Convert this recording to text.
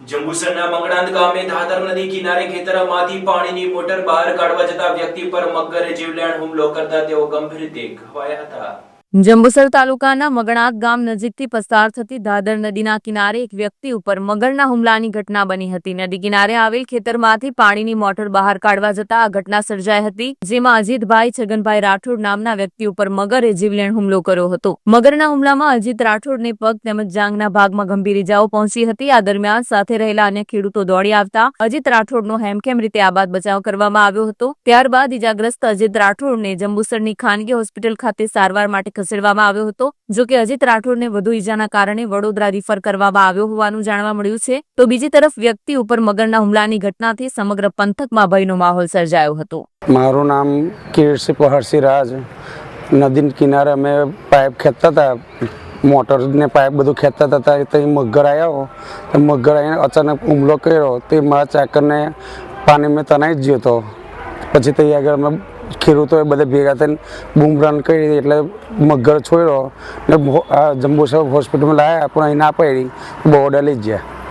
જંબુસરના મંગળાંદ ગામે ધાધર નદી કિનારે ખેતરમાંથી પાણીની મોટર બહાર કાઢવા જતા વ્યક્તિ પર મગરે જીવલેણ હુમલો કરતા તેઓ ગંભીર રીતે ઘવાયા હતા. જંબુસર તાલુકાના મગણાત ગામ નજીકથી પસાર થતી દાદર નદીના કિનારે એક વ્યક્તિ ઉપર મગરના હુમલાની ઘટના બની હતી. નદી કિનારે આવેલ ખેતરમાંથી પાણીની મોટર બહાર કાઢવા જતા આ ઘટના સર્જાઈ હતી, જેમાં અજીતભાઈ છગનભાઈ રાઠોડ નામના વ્યક્તિ ઉપર મગરે જીવલેણ હુમલો કર્યો હતો. મગરના હુમલામાં અજીત રાઠોડને પગ તેમજ જાંગના ભાગમાં ગંભીર ઇજાઓ પહોંચી હતી. આ દરમિયાન સાથે રહેલા અન્ય ખેડૂતો દોડી આવતા અજીત રાઠોડનો હેમખેમ રીતે આબાદ બચાવ કરવામાં આવ્યો હતો. ત્યારબાદ ઇજાગ્રસ્ત અજીત રાઠોડને જંબુસરની ખાનગી હોસ્પિટલ ખાતે સારવાર માટે ખસેડવામાં આવ્યો હતો. જો કે અજીત રાઠોડને વધુ ઈજાના કારણે વડોદરા રિફર કરવામાં આવ્યો હોવાનું જાણવા મળ્યું છે, તો બીજી તરફ વ્યક્તિ ઉપર મગરના હુમલાની ઘટનાથી સમગ્ર પંથકમાં ભયનો માહોલ સર્જાયો હતો. મારું નામ કીર્તિ પહરસી નદી કિનારે અમે પાઇપ ખેંચતા હતા. મોટરને પાઇપ બધું ખેંચતા હતા તે મગર આવ્યો. તો મગર આવીને અચાનક હુમલો કર્યો. તે મારા ચાકરને પાણી મેં તનાઈ જ ગયો હતો. પછી ત્યાં આગળ અમે ખેડૂતોએ બધા ભેગા થઈને બૂમરાન કરી એટલે મગર છોડ્યો ને જંબુસર હોસ્પિટલમાં લાવ્યા પણ અહીં ના પડી બોર્ડર લઈ ગયા.